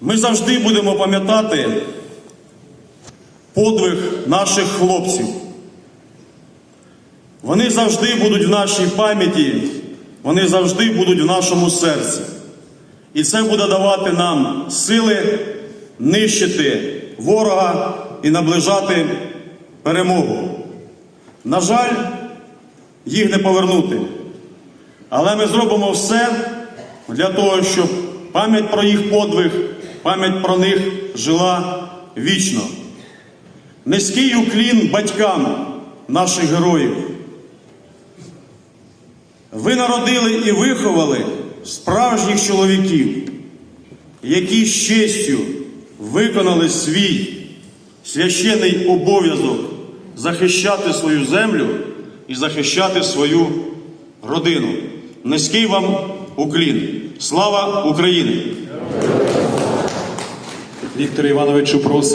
Ми завжди будемо пам'ятати подвиг наших хлопців. Вони завжди будуть в нашій пам'яті, вони завжди будуть в нашому серці. І це буде давати нам сили нищити ворога і наближати перемогу. На жаль, їх не повернути. Але ми зробимо все для того, щоб пам'ять про їх подвиг, пам'ять про них жила вічно. Низький уклін батькам наших героїв. Ви народили і виховали справжніх чоловіків, які з честю виконали свій священний обов'язок захищати свою землю і захищати свою родину. Низький вам уклін. Слава Україні! Віктор Івановичу просить.